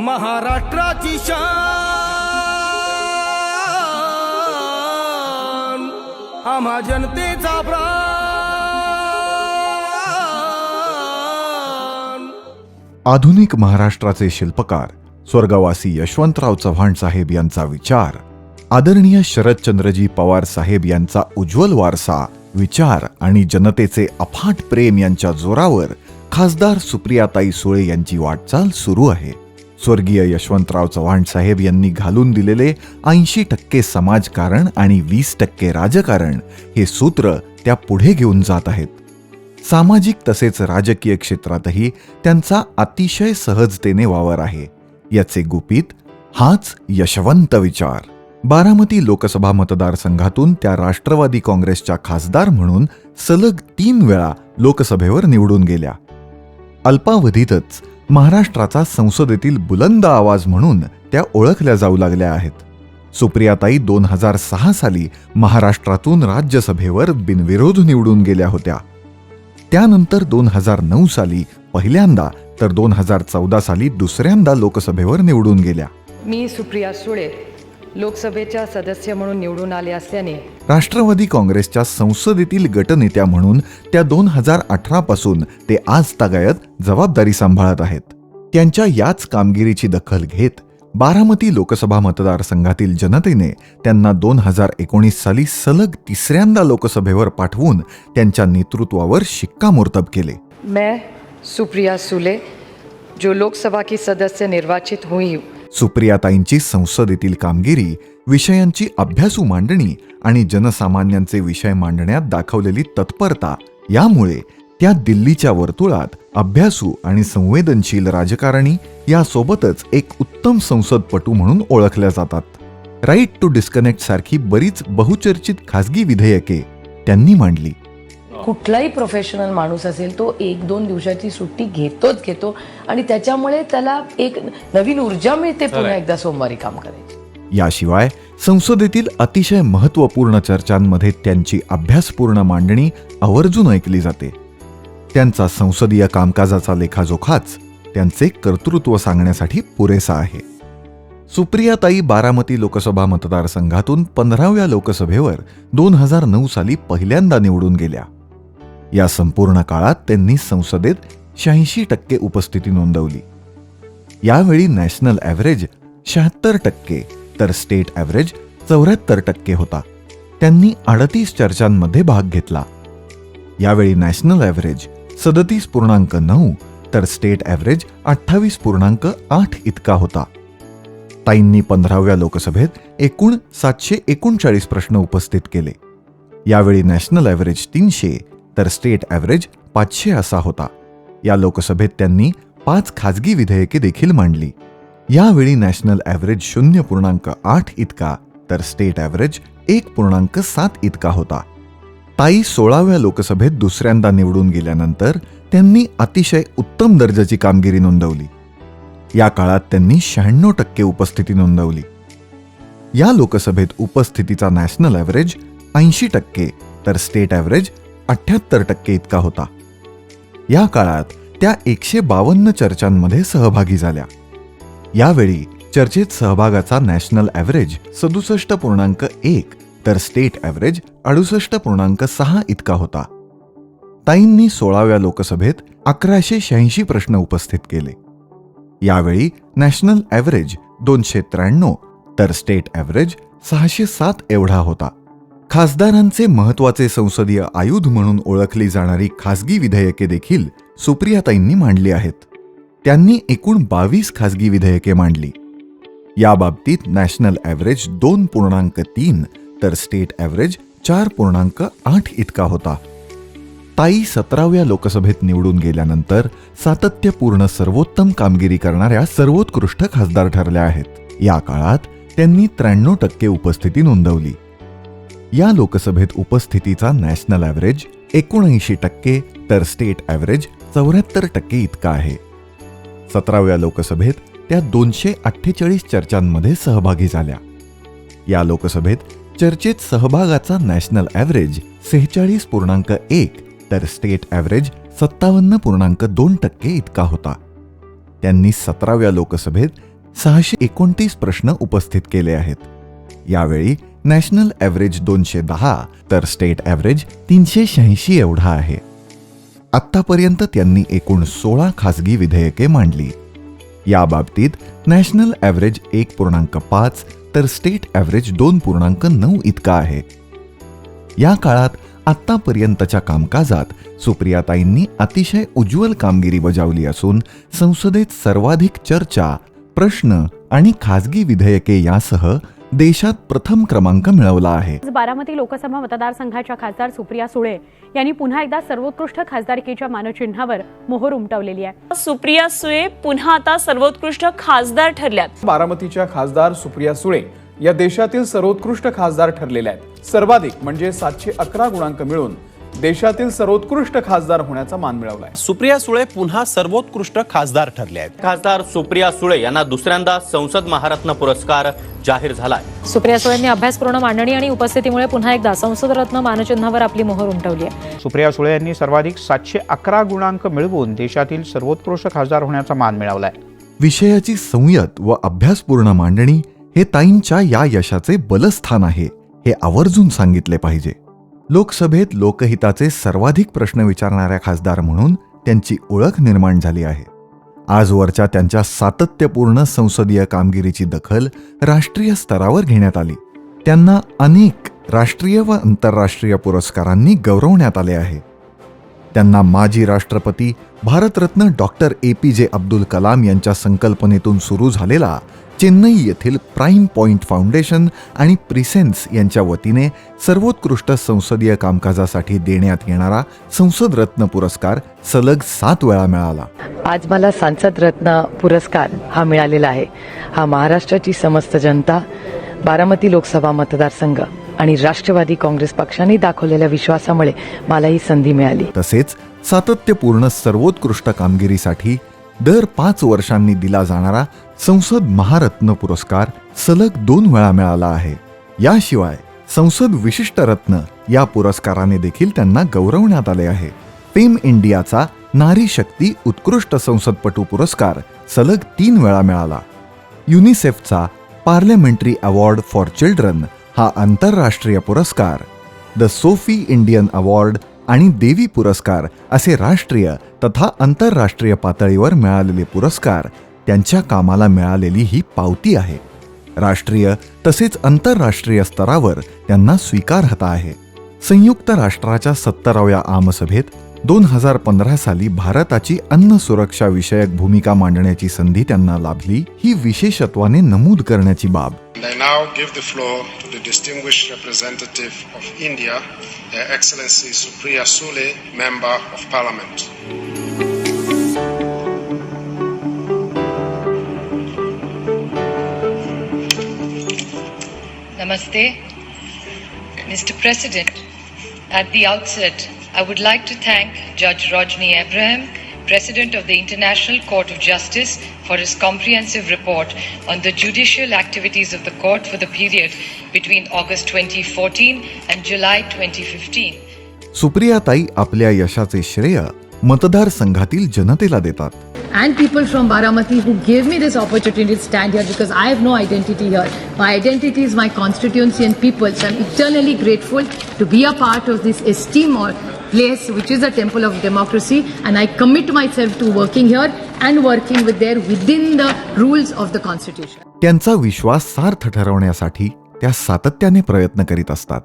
महाराष्ट्राची शान आम्हा जनतेचा प्राण. आधुनिक महाराष्ट्राचे शिल्पकार स्वर्गवासी यशवंतराव चव्हाण साहेब यांचा विचार आदरणीय शरदचंद्रजी पवार साहेब यांचा उज्ज्वल वारसा विचार आणि जनतेचे अफाट प्रेम यांच्या जोरावर खासदार सुप्रियाताई सुळे यांची वाटचाल सुरू आहे. स्वर्गीय यशवंतराव चव्हाण साहेब यांनी घालून दिलेले ऐंशी टक्के समाजकारण आणि वीस टक्के राजकारण हे सूत्र त्या पुढे घेऊन जात आहेत. सामाजिक तसेच राजकीय क्षेत्रातही त्यांचा अतिशय सहजतेने वावर आहे. याचे गुपित हाच यशवंत विचार. बारामती लोकसभा मतदारसंघातून त्या राष्ट्रवादी काँग्रेसच्या खासदार म्हणून सलग तीन वेळा लोकसभेवर निवडून गेल्या. अल्पावधीतच महाराष्ट्राचा संसदेतील बुलंद आवाज म्हणून त्या ओळखल्या जाऊ लागल्या आहेत. सुप्रियाताई दोन हजार सहा साली महाराष्ट्रातून राज्यसभेवर बिनविरोध निवडून गेल्या होत्या. त्यानंतर दोन हजार नऊ साली पहिल्यांदा तर दोन हजार चौदा साली दुसऱ्यांदा लोकसभेवर निवडून गेल्या. मी सुप्रिया सुळे. लोकसभेच्या सदस्य म्हणून निवडून आले असल्याने राष्ट्रवादी काँग्रेसच्या संसदेतील गटनेत्या म्हणून त्या दोन हजार अठरा पासून ते आज तागायत जबाबदारी सांभाळत आहेत. त्यांच्या याच कामगिरीची दखल घेत बारामती लोकसभा मतदारसंघातील जनतेने त्यांना दोन हजार एकोणीस साली सलग तिसऱ्यांदा लोकसभेवर पाठवून त्यांच्या नेतृत्वावर शिक्कामोर्तब केले. मैं सुप्रिया सुले जो लोकसभा की सदस्य निर्वाचित हुई हूँ सुप्रियाताईंची संसदेतील कामगिरी विषयांची अभ्यासू मांडणी आणि जनसामान्यांचे विषय मांडण्यात दाखवलेली तत्परता यामुळे त्या दिल्लीच्या वर्तुळात अभ्यासू आणि संवेदनशील राजकारणी यासोबतच एक उत्तम संसदपटू म्हणून ओळखल्या जातात. राईट टू डिस्कनेक्ट सारखी बरीच बहुचर्चित खासगी विधेयके त्यांनी मांडली. कुठलाही प्रोफेशनल माणूस असेल तो एक दोन दिवसाची सुट्टी घेतोच घेतो. आणि त्याच्यामुळे त्याला एक नवीन ऊर्जा मिळते पुन्हा एकदा सोमवारी काम करायची. याशिवाय संसदेतील अतिशय महत्त्वपूर्ण चर्चांमध्ये त्यांची अभ्यासपूर्ण मांडणी आवर्जून ऐकली जाते. त्यांचा संसदीय कामकाजाचा लेखाजोखाच त्यांचे कर्तृत्व सांगण्यासाठी पुरेसा आहे. सुप्रियाताई बारामती लोकसभा मतदारसंघातून पंधराव्या लोकसभेवर दोन हजार नऊ साली पहिल्यांदा निवडून गेल्या. या संपूर्ण काळात त्यांनी संसदेत शहाऐंशी टक्के उपस्थिती नोंदवली. यावेळी नॅशनल ॲव्हरेज शहात्तर टक्के तर स्टेट ॲव्हरेज चौऱ्याहत्तर टक्के होता. त्यांनी अडतीस चर्चांमध्ये भाग घेतला. यावेळी नॅशनल ॲव्हरेज सदतीस पूर्णांक नऊ तर स्टेट ॲव्हरेज अठ्ठावीस पूर्णांक आठ इतका होता. ताईंनी पंधराव्या लोकसभेत एकूण सातशे एकोणचाळीस प्रश्न उपस्थित केले. यावेळी नॅशनल ॲव्हरेज तीनशे तर स्टेट ॲव्हरेज पाचशे असा होता. या लोकसभेत त्यांनी पाच खाजगी विधेयके देखील मांडली. यावेळी नॅशनल ॲव्हरेज शून्य पूर्णांक आठ इतका तर स्टेट ॲव्हरेज एक पूर्णांक सात इतका होता. ताई सोळाव्या लोकसभेत दुसऱ्यांदा निवडून गेल्यानंतर त्यांनी अतिशय उत्तम दर्जाची कामगिरी नोंदवली. या काळात त्यांनी शहाण्णव टक्के उपस्थिती नोंदवली. या लोकसभेत उपस्थितीचा नॅशनल ॲव्हरेज ऐंशी टक्के तर स्टेट ॲव्हरेज अठ्ठ्याहत्तर टक्के इतका होता. या काळात त्या एकशे बावन्न चर्चांमध्ये सहभागी झाल्या. यावेळी चर्चेत सहभागाचा नॅशनल ॲव्हरेज सदुसष्ट पूर्णांक एक तर स्टेट ॲव्हरेज अडुसष्ट पूर्णांक सहा इतका होता. ताईंनी सोळाव्या लोकसभेत अकराशे शहाऐंशी प्रश्न उपस्थित केले. यावेळी नॅशनल ॲव्हरेज दोनशे त्र्याण्णव तर स्टेट ॲव्हरेज सहाशे सात एवढा होता. खासदारांचे महत्त्वाचे संसदीय आयुध म्हणून ओळखली जाणारी खासगी विधेयके देखील सुप्रियाताईंनी मांडली आहेत. त्यांनी एकूण बावीस खासगी विधेयके मांडली. या बाबतीत नॅशनल ॲव्हरेज दोन पूर्णांक तीन तर स्टेट ॲव्हरेज चार पूर्णांक आठ इतका होता. ताई सतराव्या लोकसभेत निवडून गेल्यानंतर सातत्यपूर्ण सर्वोत्तम कामगिरी करणाऱ्या सर्वोत्कृष्ट खासदार ठरल्या आहेत. या काळात त्यांनी त्र्याण्णव टक्के उपस्थिती नोंदवली. या लोकसभेत उपस्थितीचा नॅशनल ॲव्हरेज एकोणऐंशी टक्के तर स्टेट ॲव्हरेज चौऱ्याहत्तर टक्के इतका आहे. सतराव्या लोकसभेत त्या दोनशे अठ्ठेचाळीस चर्चांमध्ये सहभागी झाल्या. या लोकसभेत चर्चेत सहभागाचा नॅशनल ॲव्हरेज सेहेचाळीस पूर्णांक एक तर स्टेट ॲव्हरेज सत्तावन्न पूर्णांक दोन टक्के इतका होता. त्यांनी सतराव्या लोकसभेत सहाशे एकोणतीस प्रश्न उपस्थित केले आहेत. यावेळी नॅशनल ॲव्हरेज दोनशे दहा तर स्टेट ॲव्हरेज तीनशे शहाऐंशी एवढा आहे. आत्तापर्यंत त्यांनी एकूण सोळा खासगी विधेयके मांडली. या बाबतीत नॅशनल ॲव्हरेज एक पूर्णांक पाच तर स्टेट ॲव्हरेज दोन पूर्णांक नऊ इतका आहे. या काळात आत्तापर्यंतच्या कामकाजात सुप्रियाताईंनी अतिशय उज्ज्वल कामगिरी बजावली असून संसदेत सर्वाधिक चर्चा प्रश्न आणि खासगी विधेयके यासह देशात प्रथम क्रमांक मिळवला आहे. बारामती लोकसभा मतदारसंघाच्या खासदार सुप्रिया सुळे यांनी पुन्हा एकदा सर्वोत्कृष्ट खासदारकीच्या मानचिन्हावर मोहर उमटवलेली आहे. सुप्रिया सुळे पुन्हा आता सर्वोत्कृष्ट खासदार ठरल्यात. बारामतीच्या खासदार सुप्रिया सुळे या देशातील सर्वोत्कृष्ट खासदार ठरलेल्या आहेत. सर्वाधिक म्हणजे सातशे अकरा गुणांक मिळून देशातील सर्वोत्कृष्ट खासदार होण्याचा मान मिळवलाय. सुप्रिया सुळे पुन्हा सर्वोत्कृष्ट खासदार ठरले आहेत. खासदार सुप्रिया सुळे यांना दुसऱ्यांदा संसद महारत्न पुरस्कार जाहीर झालाय. सुप्रिया सुळेंनी अभ्यासपूर्ण मांडणी आणि उपस्थितीमुळे पुन्हा एकदा संसद रत्न मानचिन्हावर आपली मोहर उमटवली आहे. सुप्रिया सुळे यांनी सर्वाधिक सातशे अकरा गुणांक मिळवून देशातील सर्वोत्कृष्ट खासदार होण्याचा मान मिळवलाय. विषयाची संयत व अभ्यासपूर्ण मांडणी हे ताईंच्या या यशाचे बलस्थान आहे हे आवर्जून सांगितले पाहिजे. लोकसभेत लोकहिताचे सर्वाधिक प्रश्न विचारणाऱ्या खासदार म्हणून त्यांची ओळख निर्माण झाली आहे. आजवरच्या त्यांच्या सातत्यपूर्ण संसदीय कामगिरीची दखल राष्ट्रीय स्तरावर घेण्यात आली. त्यांना अनेक राष्ट्रीय व आंतरराष्ट्रीय पुरस्कारांनी गौरवण्यात आले आहे. त्यांना माजी राष्ट्रपती भारतरत्न डॉक्टर ए पी जे अब्दुल कलाम यांच्या संकल्पनेतून सुरू झालेला चेन्नई येथील प्राईम पॉइंट फाउंडेशन आणि प्रिसेन्स यांच्या वतीने सर्वोत्कृष्ट संसदीय कामकाजासाठी देण्यात येणारा संसद रत्न पुरस्कार सलग सात वेळा मिळाला. आज मला सांसद रत्न पुरस्कार हा मिळालेला आहे. हा महाराष्ट्राची समस्त जनता बारामती लोकसभा मतदारसंघ आणि राष्ट्रवादी काँग्रेस पक्षाने दाखवलेल्या विश्वासामुळे मला ही संधी मिळाली. तसेच सातत्यपूर्ण सर्वोत्कृष्ट कामगिरीसाठी दर पाच वर्षांनी दिला जाणारा संसद महारत्न पुरस्कार सलग दोन वेळा मिळाला आहे. याशिवाय संसद विशिष्ट रत्न या पुरस्काराने देखील त्यांना गौरवण्यात आले आहे. फेम इंडियाचा नारी शक्ती उत्कृष्ट संसदपटू पुरस्कार सलग तीन वेळा मिळाला. युनिसेफचा पार्लमेंटरी अवॉर्ड फॉर चिल्ड्रन हा आंतरराष्ट्रीय पुरस्कार. द सोफी इंडियन अवॉर्ड आणि देवी पुरस्कार असे राष्ट्रीय तथा आंतरराष्ट्रीय पातळीवर मिळालेले पुरस्कार त्यांच्या कामाला मिळालेली ही पावती आहे. राष्ट्रीय तसेच आंतरराष्ट्रीय स्तरावर त्यांना स्वीकारहता आहे. संयुक्त राष्ट्राच्या सत्तराव्या आमसभेत दोन हजार पंधरा साली भारताची अन्न सुरक्षा विषयक भूमिका मांडण्याची संधी त्यांना लाभली. ही विशेषत्वाने नमूद करण्याची बाब. And I now give the floor to the distinguished representative of India, Her Excellency Supriya Sule, Member of Parliament. Namaste. Mr. President, at the outset, I would like to thank Judge Rajni Abraham, President of the International Court of Justice, for his comprehensive report on the judicial activities of the court for the period between August 2014 and July 2015. सुप्रियाताई आपल्या यशाचे श्रेय मतदारसंघातील जनतेला देतात and people from Baramati who gave me this opportunity to stand here because I have no identity here. My identity is my constituency and people. So I'm eternally grateful to be a part of this esteemed or place which is a temple of democracy and I commit myself to working here and working with there within the rules of the constitution. त्यांचा विश्वास सार्थ ठरवण्यासाठी त्या सातत्याने प्रयत्न करीत असतात.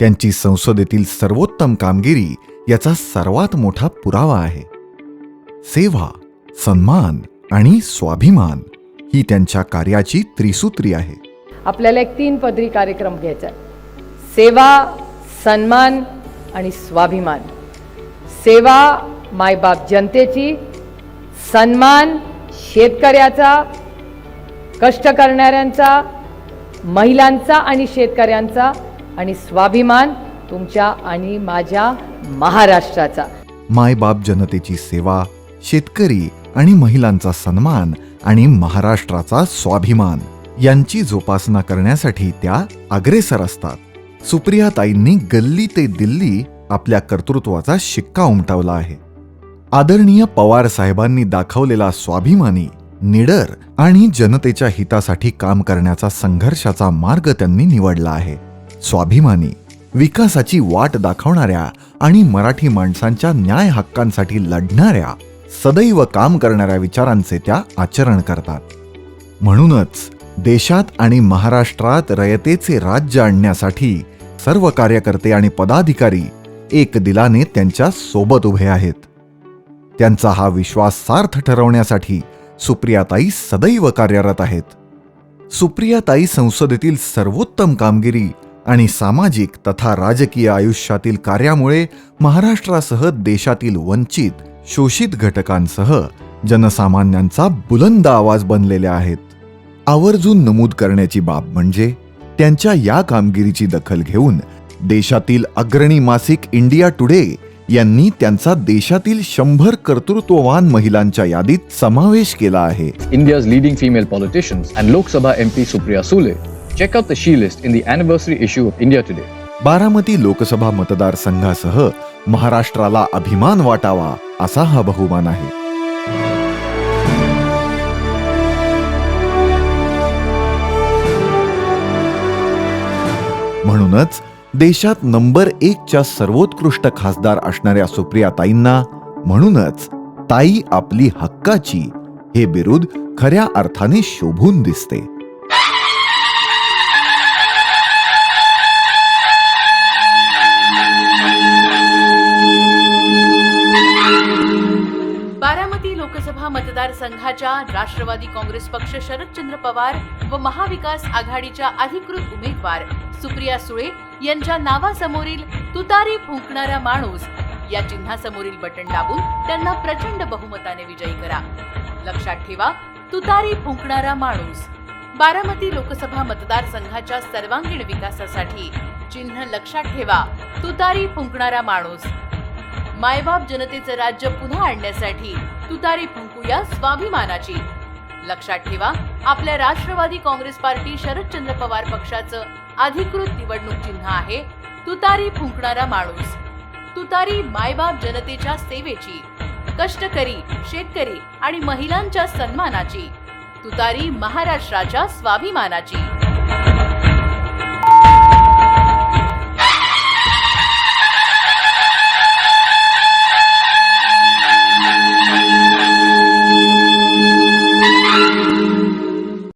त्यांची संसदेतील सर्वोत्तम कामगिरी याचा सर्वात मोठा पुरावा आहे. सेवा सन्मान आणि स्वाभिमान ही त्यांच्या कार्याची त्रिसूत्री आहे. आपल्याला एक तीन पदरी कार्यक्रम घ्यायचा आहे. सेवा सन्मान आणि स्वाभिमान. सेवा मायबाप जनतेची सन्मान शेतकऱ्याचा कष्ट करणाऱ्यांचा महिलांचा आणि शेतकऱ्यांचा आणि स्वाभिमान तुमच्या आणि माझ्या महाराष्ट्राचा. मायबाप जनतेची सेवा शेतकरी आणि महिलांचा सन्मान आणि महाराष्ट्राचा स्वाभिमान यांची जोपासना करण्यासाठी त्या अग्रेसर असतात. सुप्रियाताईंनी गल्ली ते दिल्ली आपल्या कर्तृत्वाचा शिक्का उमटवला आहे. आदरणीय पवार साहेबांनी दाखवलेला स्वाभिमानी निडर आणि जनतेच्या हितासाठी काम करण्याचा संघर्षाचा मार्ग त्यांनी निवडला आहे. स्वाभिमानी विकासाची वाट दाखवणाऱ्या आणि मराठी माणसांच्या न्याय हक्कांसाठी लढणाऱ्या सदैव काम करणाऱ्या विचारांचे त्या आचरण करतात. म्हणूनच देशात आणि महाराष्ट्रात रयतेचे राज्य आणण्यासाठी सर्व कार्यकर्ते आणि पदाधिकारी एक दिलाने त्यांच्यासोबत उभे आहेत. त्यांचा हा विश्वास सार्थ ठरवण्यासाठी सुप्रियाताई सदैव कार्यरत आहेत. सुप्रियाताई संसदेतील सर्वोत्तम कामगिरी आणि सामाजिक तथा राजकीय आयुष्यातील कार्यामुळे महाराष्ट्रासह देशातील वंचित शोषित घटकांसह जनसामान्यांचा बुलंद आवाज बनलेल्या आहेत. आवर्जून नमूद करण्याची बाब म्हणजे त्यांच्या या कामगिरीची दखल घेऊन देशातील अग्रणी मासिक इंडिया टुडे यांनी त्यांचा देशातील शंभर कर्तृत्ववान महिलांच्या यादीत समावेश केला आहे India's leading female politicians and Lok Sabha MP Supriya Sule. Check out the She List in the anniversary issue of India Today. Baramati Lok Sabha मतदारसंघासह महाराष्ट्राला अभिमान वाटावा असा हा बहुमान आहे म्हणूनच देशात नंबर एकच्या सर्वोत्कृष्ट खासदार असणाऱ्या सुप्रियाताईंना म्हणूनच ताई आपली हक्काची हे बिरुद खऱ्या अर्थाने शोभून दिसते. मतदारसंघाच्या राष्ट्रवादी काँग्रेस पक्ष शरदचंद्र पवार व महाविकास आघाडीच्या अधिकृत उमेदवार सुप्रिया सुळे यांच्या नावासमोरील तुतारी फुंकणारा माणूस या चिन्हासमोरील बटन दाबून त्यांना प्रचंड बहुमताने विजयी करा. लक्षात ठेवा तुतारी फुंकणारा माणूस. बारामती लोकसभा मतदारसंघाच्या सर्वांगीण विकासासाठी चिन्ह लक्षात ठेवा तुतारी फुंकणारा माणूस. मायबाप जनतेचं राज्य पुन्हा आणण्यासाठी तुतारी फुंकूया स्वाभिमानाची. लक्षात ठेवा आपल्या राष्ट्रवादी काँग्रेस पार्टी शरदचंद्र पवार पक्षाचं अधिकृत निवडणूक चिन्ह आहे तुतारी फुंकणारा माणूस. तुतारी मायबाप जनतेच्या सेवेची कष्टकरी शेतकरी आणि महिलांच्या सन्मानाची तुतारी महाराष्ट्राच्या स्वाभिमानाची.